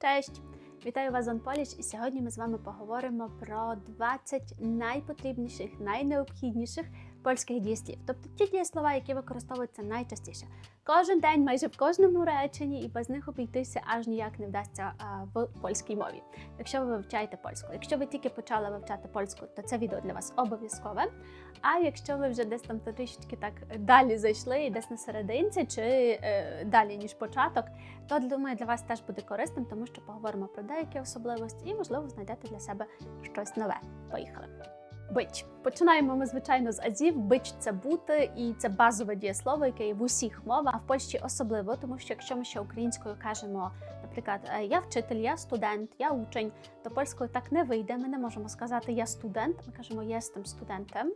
Cześć! Вітаю вас OnPolish і сьогодні ми з вами поговоримо про 20 найпотрібніших, найнеобхідніших польських дієслів, тобто ті дієслова, які використовуються найчастіше. Кожен день, майже в кожному реченні, і без них обійтися аж ніяк не вдасться а, в польській мові. Якщо ви вивчаєте польську, якщо ви тільки почали вивчати польську, то це відео для вас обов'язкове. А якщо ви вже десь там трішечки так далі зайшли, і десь на серединці, чи е, далі ніж початок, то думаю, для вас теж буде корисним, тому що поговоримо про деякі особливості і, можливо, знайдете для себе щось нове. Поїхали. Бич. Починаємо ми, звичайно, з азів. Бич це бути, і це базове дієслово, яке є в усіх мовах, а в Польщі особливо, тому що якщо ми ще українською кажемо, наприклад, е, я вчитель, я студент, я учень, то польською так не вийде. Ми не можемо сказати я студент, ми кажемо єстем студентом.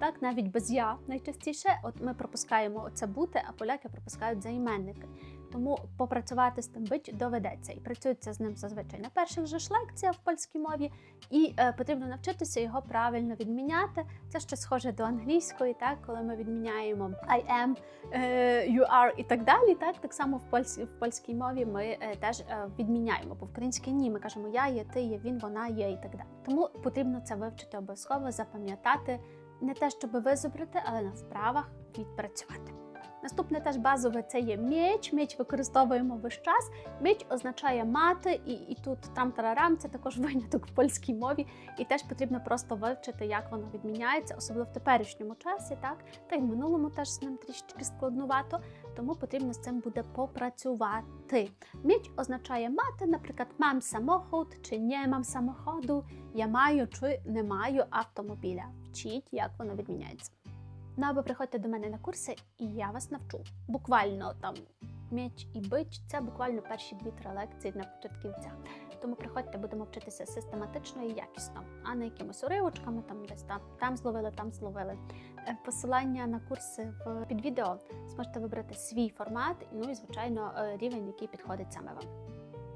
Так, навіть без я найчастіше, от ми пропускаємо оце бути, а поляки пропускають займенники. Тому попрацювати з тим бич доведеться і працюється з ним зазвичай на перших же ж лекціях в польській мові, і е, потрібно навчитися його правильно відміняти. Це ще схоже до англійської, так коли ми відміняємо I am, е, you are і так далі. Так так само в польській в польській мові ми е, теж е, відміняємо. Бо в українській ні, ми кажемо я є, ти є, він, вона є і так далі. Тому потрібно це вивчити обов'язково, запам'ятати не те, щоб визубрити, але на вправах відпрацювати. Наступне теж базове це є меч. Меч використовуємо весь час. Меч означає мати, і, і тут там тарарам це також виняток в польській мові. І теж потрібно просто вивчити, як воно відміняється, особливо в теперішньому часі, так та й в минулому теж з ним трішки складнувато. Тому потрібно з цим буде попрацювати. Меч означає мати, наприклад, мам самохід чи не мам самоходу, я маю чи не маю автомобіля. Вчіть, як воно відміняється. Ну або приходьте до мене на курси, і я вас навчу. Буквально там меч і бич це буквально перші дві-три лекції для початківця. Тому приходьте, будемо вчитися систематично і якісно, а не якимись уривочками, там десь там, там зловили, там зловили. Е, Посилання на курси в під відео зможете вибрати свій формат, ну і звичайно е, рівень, який підходить саме вам.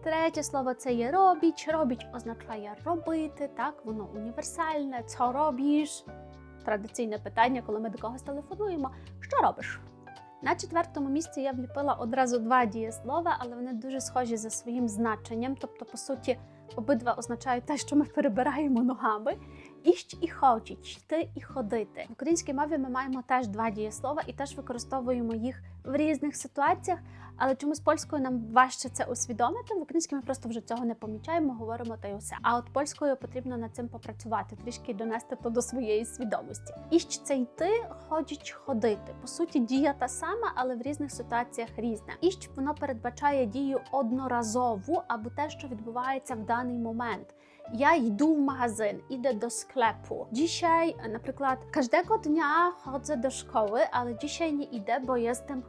Третє слово це є робіч. Робіч означає робити, так воно універсальне. Це робіш? Традиційне питання, коли ми до когось телефонуємо. Що робиш? На четвертому місці я вліпила одразу два дієслова, але вони дуже схожі за своїм значенням. Тобто, по суті, обидва означають те, що ми перебираємо ногами. Іщ і хочуть, йти і ходити. В українській мові ми маємо теж два дієслова і теж використовуємо їх в різних ситуаціях, але чомусь польською нам важче це усвідомити. В українській ми просто вже цього не помічаємо, говоримо та й усе. А от польською потрібно над цим попрацювати, трішки донести то до своєї свідомості. Іщ це йти, ходіть ходити. По суті, дія та сама, але в різних ситуаціях різна. Іщ воно передбачає дію одноразову або те, що відбувається в даний момент. Я йду в магазин, idę do sklepu. Dzisiaj, na przykład, każdego dnia chodzę do szkoły, ale dzisiaj nie idę, bo jestem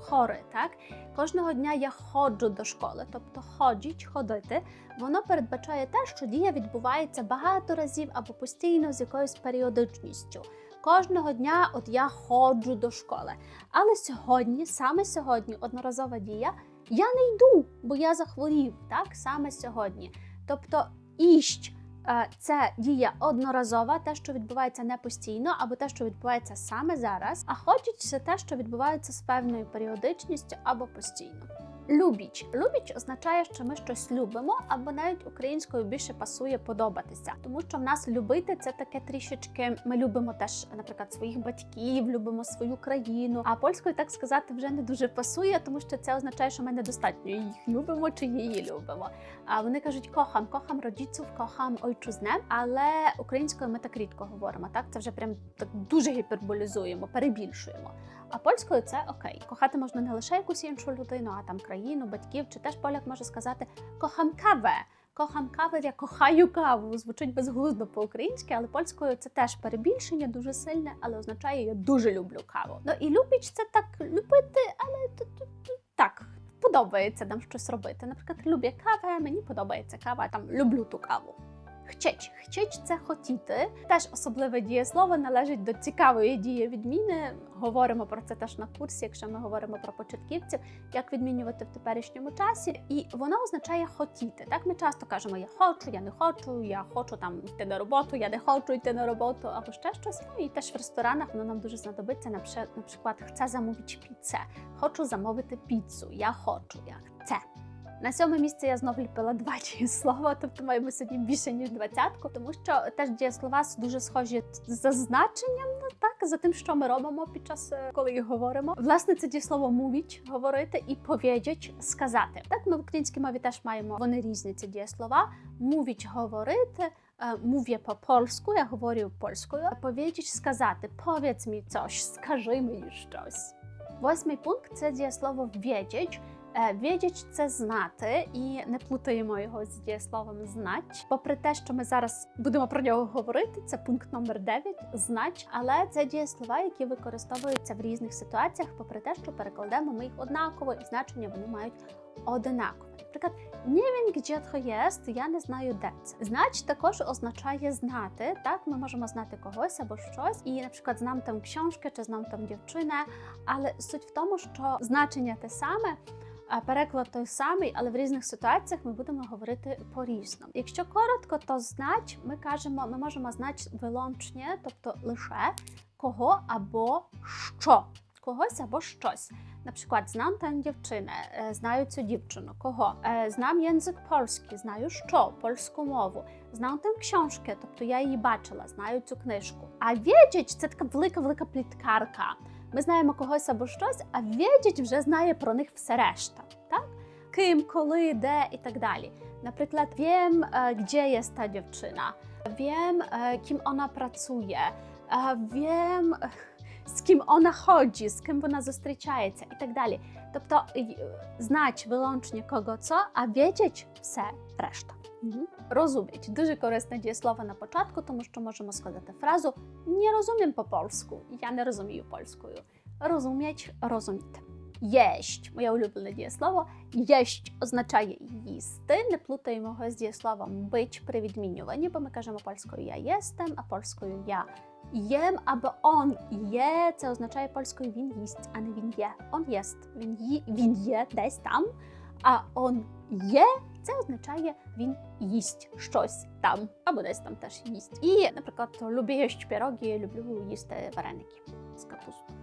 chory, так? Кожного дня я ходжу до школи, тобто ходіть, ходити, воно передбачає те, що дія відбувається багато разів або постійно з якоюсь періодичністю. Кожного дня от я ходжу до школи. Але сьогодні, саме сьогодні, одноразова дія, я не йду, бо я захворів, так? Саме сьогодні. Тобто іщ е, це дія одноразова, те, що відбувається не постійно, або те, що відбувається саме зараз. А ходіть це те, що відбувається з певною періодичністю або постійно. Любіч. Любіч означає, що ми щось любимо, або навіть українською більше пасує подобатися, тому що в нас любити це таке трішечки. Ми любимо теж, наприклад, своїх батьків, любимо свою країну. А польською так сказати вже не дуже пасує, тому що це означає, що ми недостатньо їх любимо чи її любимо. А вони кажуть кохам, кохам родиців, кохам ойчузнę, але українською ми так рідко говоримо. Так це вже прям так дуже гіперболізуємо, перебільшуємо. А польською це окей. Кохати можна не лише якусь іншу людину, а там країну, батьків, чи теж поляк може сказати кохам каве. Кохам каву, я кохаю каву. Звучить безглуздо по-українськи, але польською це теж перебільшення дуже сильне, але означає я дуже люблю каву. Ну і любіч це так любити, але так. Подобається нам щось робити. Наприклад, люблю каву, мені подобається кава, там люблю ту каву. Хчеч. Хчеч це хотіти. Теж особливе дієслово належить до цікавої дії відміни. Говоримо про це теж на курсі, якщо ми говоримо про початківців, як відмінювати в теперішньому часі. І воно означає хотіти. Так ми часто кажемо я хочу, я не хочу, я хочу там йти на роботу, я не хочу йти на роботу, або ще щось. Ну і теж в ресторанах воно нам дуже знадобиться. Наприклад, chcę zamówić pizzę. Хочу замовити піцу. Я хочу, я chcę. На сьоме місце я знов ліпила два дієслова, тобто маємо сьогодні більше ніж двадцятку, тому що теж дієслова дуже схожі за значенням, ну так за тим, що ми робимо під час, е, коли їх говоримо. Власне, це дієслово мовіть говорити і повідять сказати. Так, ми в українській мові теж маємо вони різні ці дієслова. Мовіть говорити. е, Mówię po polsku, я говорю польською. Powiedzieć сказати, powiedz mi coś, скажи мені щось. Восьмий пункт це дієслово wiedzieć. Е, Wiedzieć – це знати, і не плутаємо його з дієсловом знать. Попри те, що ми зараз будемо про нього говорити, це пункт номер 9 – знач. але це дієслова, які використовуються в різних ситуаціях, попри те, що перекладемо ми їх однаково, і значення вони мають одинакове. Наприклад, gdzie to jest, я не знаю, де це. Знать також означає знати. Так, ми можемо знати когось або щось, і, наприклад, знам там książkę, чи знам там дівчина. Але суть в тому, що значення те саме. Переклад той самий, але в різних ситуаціях ми будемо говорити по-різному. Якщо коротко, то знач ми кажемо, ми можемо знати вилончне, тобто лише кого або що, когось або щось. Наприклад, знам там дівчинę, е, знаю цю дівчину. Кого? Е, Знам язик польський, знаю що, польську мову. Знам там książkę, тобто я її бачила, знаю цю книжку. А wiedzieć – це така велика-велика пліткарка. Ми знаємо когось або щось, а wiedzieć вже знає про них все решта. Так? Ким, коли, де і так далі. Наприклад, wiem, е, gdzie jest ta dziewczyna, wiem, е, kim ona pracuje, е, wiem, е, з ким вона ходить, з ким вона зустрічається і так далі. Тобто й- знать вилончення кого це, а wiedzieć все решта. Угу. Розуміть дуже корисне дієслово на початку, тому що можемо сказати фразу не розумiem по польську. Я не розумію польською. Розуміть, розуміти. Єсть моє улюблене дієслово. Єсть означає їсти. Не плутаємо його з дієсловом бить при відмінюванні, бо ми кажемо польською я єстем, а польською я єм або он є. Це означає польською він їсть, а не він є. Он єст. Він є, він є десь там. А он є це означає він їсть щось там, або десь там теж їсть. І, наприклад, люблю їсти пироги, люблю їсти вареники з капустою.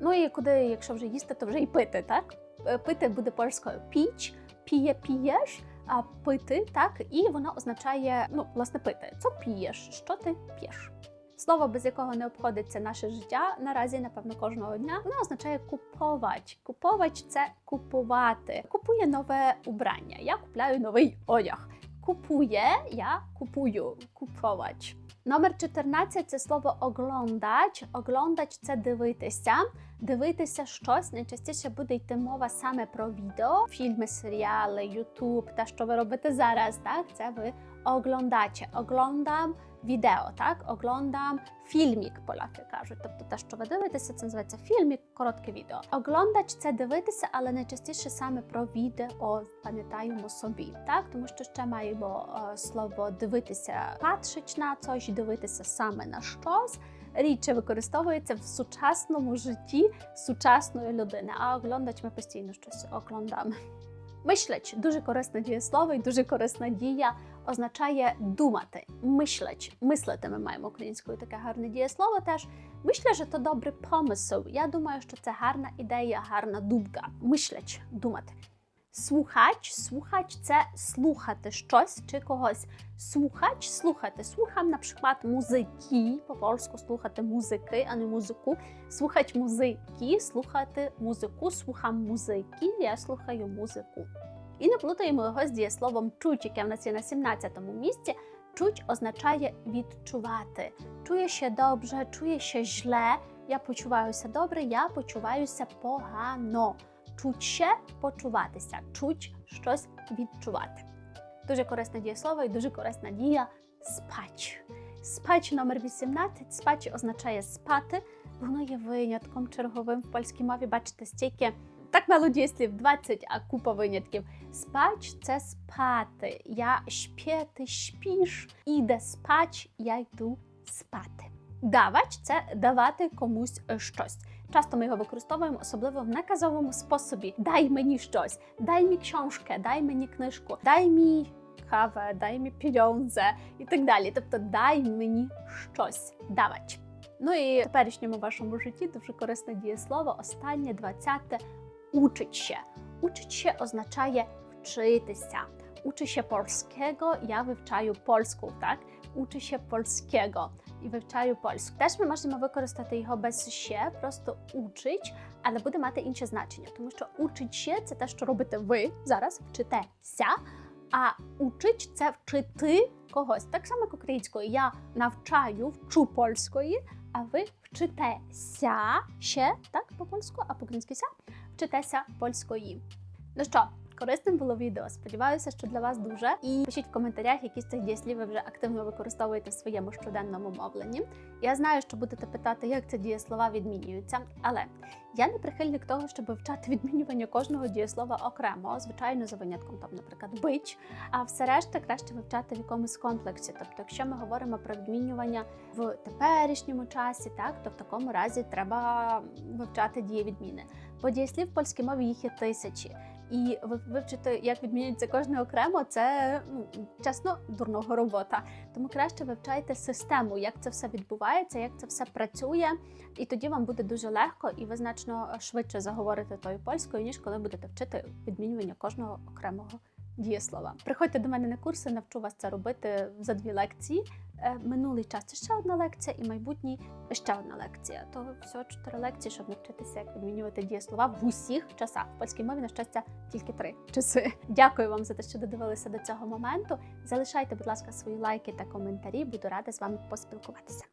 Ну і куди, якщо вже їсти, то вже і пити, так? Е, Пити буде польською піч, піє, пієш, а пити, так, і воно означає, ну, власне, пити. Це пієш, що ти п'єш. Слово, без якого не обходиться наше життя наразі, напевно, кожного дня, воно означає куповач. Куповач це купувати. Купує нове убрання. Я купляю новий одяг. Купує, я купую, куповач. Номер 14 це слово оглądać. Оглądać – це дивитися. Дивитися щось найчастіше буде йти мова саме про відео, фільми, серіали, Ютуб, те, що ви робите зараз. Так, це ви оглądacie. Оглądam відео, так оглądam фільмік, поляки кажуть. Тобто те, що ви дивитеся, це називається фільмік, коротке відео. Оглądać – це дивитися, але найчастіше саме про відео пам'ятаємо собі, так тому що ще маємо е, слово дивитися, patrzeć на coś, дивитися саме на щось. Рідше використовується в сучасному житті сучасної людини. А оглądać ми постійно щось оглądamy. Myśleć – дуже корисне дієслово і дуже корисна дія означає думати, мислeć. Мислити ми маємо українською таке гарне дієслово теж. Że to dobry pomysł. Я думаю, що це гарна ідея, гарна думка. Myśleć – думати. Słuchać, słuchać це слухати щось чи когось. Słuchać, слухати. Słucham na przykład muzyki, по польську слухати музики, а не музику. Słuchać muzyki, слухати музику, słucham muzyki, я слухаю музику. І не плутаємо його з дієсловом чуть, яке в нас є на 17-му місці. Чуть означає відчувати. Чує się dobrze, чує się źle. Я почуваюся добре, я почуваюся погано. Się почуватися, чуть щось відчувати. Дуже корисне дієслово і дуже корисна дія спать. Спать номер 18. Спать означає спати. Воно є винятком черговим в польській мові. Бачите, стільки так мало дієслів 20, а купа винятків. Спать це спати. Я śpię, ти śpisz. Іде спать, я йду спати. Давач це давати комусь щось. Часто ми його використовуємо, особливо в наказовому способі. Дай мені щось, дай мені książkę, дай мені книжку, дай мені кавę, дай мені pieniądze і так далі. Тобто дай мені щось. Давач. Ну і в теперішньому вашому житті дуже корисне дієслово, останнє 20 учить ще. Учить ще означає uczytися. Uczy się polskiego, ja вивчаю польську, так? Учу się polskiego і вивчаю польську. Теж ми можемо використати його без ще, просто учить, але буде мати інше значення, тому що учить ще це те, що робите ви зараз, вчитеся. А учить це вчити когось. Так само як українською. Я навчаю, вчу польської, а ви вчитеся ще так по польську, а по-українськи ся вчитеся польської. Ну що, корисним було відео. Сподіваюся, що для вас дуже. І пишіть в коментарях, які з цих дієслів ви вже активно використовуєте в своєму щоденному мовленні. Я знаю, що будете питати, як ці дієслова відмінюються, але я не прихильник того, щоб вивчати відмінювання кожного дієслова окремо, звичайно, за винятком там, наприклад, бич. А все решта краще вивчати в якомусь комплексі. Тобто, якщо ми говоримо про відмінювання в теперішньому часі, так то в такому разі треба вивчати дієвідміни. Бо дієслів в польській мові їх є тисячі. І ви- вивчити, як відмінюється кожне окремо, це ну, чесно дурного робота. Тому краще вивчайте систему, як це все відбувається, як це все працює, і тоді вам буде дуже легко, і ви значно швидше заговорите тою польською, ніж коли будете вчити відмінювання кожного окремого дієслова. Приходьте до мене на курси, навчу вас це робити за дві лекції. Е, Минулий час це ще одна лекція, і майбутній ще одна лекція. То всього чотири лекції, щоб навчитися, як відмінювати дієслова в усіх часах. В польській мові, на щастя, тільки три часи. Дякую вам за те, що додивилися до цього моменту. Залишайте, будь ласка, свої лайки та коментарі. Буду рада з вами поспілкуватися.